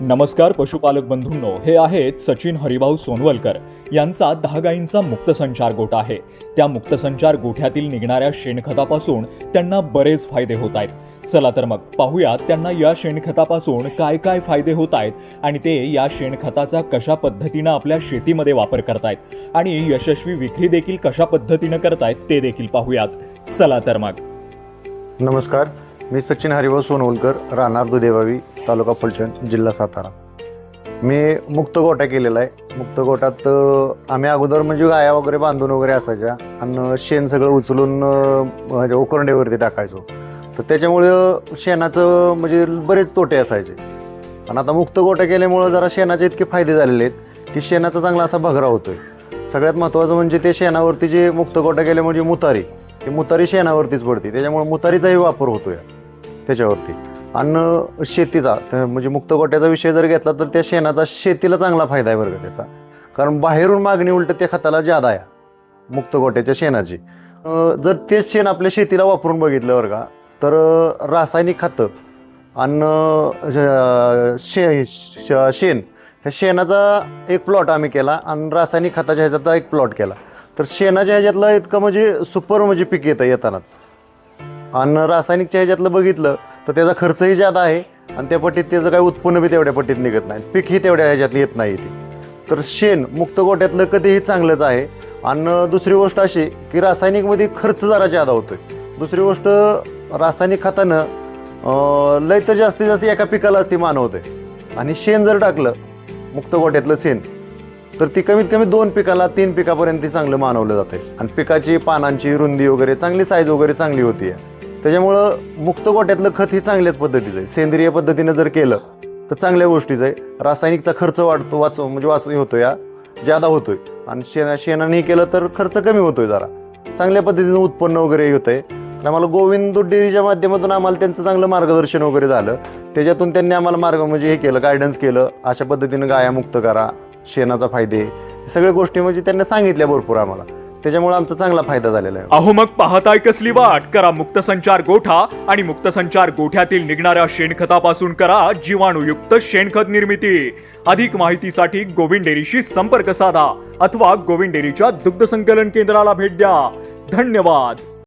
नमस्कार पशुपालक बंधूंनो हे आहेत सचिन हरिभाऊ सोनवलकर. यांचा दहा गायींचा मुक्तसंचार गोठा आहे. त्या मुक्तसंचार गोठ्यातील निघणाऱ्या शेणखतापासून त्यांना बरेच फायदे होत आहेत. चला तर मग पाहूयात त्यांना या शेणखतापासून काय काय फायदे होत आहेत आणि ते या शेणखताचा कशा पद्धतीनं आपल्या शेतीमध्ये वापर करतायत आणि यशस्वी विक्री देखील कशा पद्धतीनं करतायत ते देखील पाहूयात. चला तर मग. नमस्कार. मी सचिन हरिभाऊ सोनवलकर राहणार दुधेवावी तालुका फलटण जिल्हा सातारा. मी मुक्त गोट्या केलेला आहे. मुक्त गोट्यात आम्ही अगोदर म्हणजे गाया वगैरे बांधून वगैरे असायच्या. आणि शेण सगळं उचलून म्हणजे उकरंड्यावरती टाकायचो. तर त्याच्यामुळं शेणाचं म्हणजे बरेच तोटे असायचे. आणि आता मुक्त गोट्या केल्यामुळं जरा शेणाचे इतके फायदे झालेले आहेत की शेणाचा चांगला असा भगरा होतो आहे सगळ्यात महत्त्वाचं म्हणजे ते शेणावरती जे मुक्त गोट्या केले म्हणजे मुतारी ती मुतारी शेणावरतीच पडते. त्याच्यामुळे मुतारीचाही वापर होतो या त्याच्यावरती. अन्न शेतीचा म्हणजे मुक्त गोट्याचा विषय जर घेतला तर त्या शेणाचा शेतीला चांगला फायदा आहे बरं का त्याचा. कारण बाहेरून मागणी उलट त्या खताला ज्यादा आहे मुक्त गोट्याच्या शेणाची. जर तेच शेण आपल्या शेतीला वापरून बघितलं बरं का तर रासायनिक खतं अन्न शे श- शेण ह्या शेणाचा एक प्लॉट आम्ही केला आणि रासायनिक खताच्या ह्याच्यातला एक प्लॉट केला. तर शेणाच्या ह्याच्यातलं इतकं म्हणजे सुपर म्हणजे पीक येतं येतानाच. आणि रासायनिकच्या ह्याच्यातलं बघितलं तर त्याचा खर्चही जादा आहे आणि त्या पट्टीत त्याचं काही उत्पन्न बी तेवढ्या पट्टीत निघत नाही. पीकही तेवढ्या ह्याच्यात येत नाही ते. तर शेण मुक्त गोट्यातलं कधीही चांगलंच आहे. आणि दुसरी गोष्ट अशी की रासायनिकमध्ये खर्च जरा जादा होतोय. दुसरी गोष्ट रासायनिक खतानं लय तर जास्तीत जास्त एका पिकालाच ती मानवते आणि शेण जर टाकलं मुक्त गोट्यातलं शेण तर ती कमीत कमी दोन पिकाला तीन पिकापर्यंत ती चांगलं मानवलं जाते आणि पिकाची पानांची रुंदी वगैरे चांगली साईज वगैरे चांगली होती आहे त्याच्यामुळं मुक्त गोट्यातलं खत हे चांगल्याच पद्धतीचं आहे. सेंद्रिय पद्धतीनं जर केलं तर चांगल्या गोष्टीचं आहे. रासायनिकचा खर्च वाढतो वाच म्हणजे वाच होतो या ज्यादा होतोय. आणि शेणा शेणाने केलं तर खर्च कमी होतोय जरा. चांगल्या पद्धतीनं उत्पन्न वगैरे होतं आहे आणि आम्हाला गोविंद दूध डेअरीच्या माध्यमातून आम्हाला त्यांचं चांगलं मार्गदर्शन वगैरे झालं. त्याच्यातून त्यांनी आम्हाला मार्ग म्हणजे हे केलं गायडन्स केलं. अशा पद्धतीनं गाया मुक्त करा शेणाचा फायदे. सगळ्या गोष्टी म्हणजे त्यांनी सांगितल्या भरपूर आम्हाला. त्याच्यामुळे आमचा चांगला फायदा झालेला आहे. अहो मग पाहताय कसली वाट? करा मुक्तसंचार गोठा आणि मुक्तसंचार गोठ्यातील निघणाऱ्या शेणखतापासून करा जीवाणूयुक्त शेणखत निर्मिती. अधिक माहितीसाठी गोविंद डेअरीशी संपर्क साधा अथवा गोविंद डेअरीच्या दुग्ध संकलन केंद्राला भेट द्या. धन्यवाद.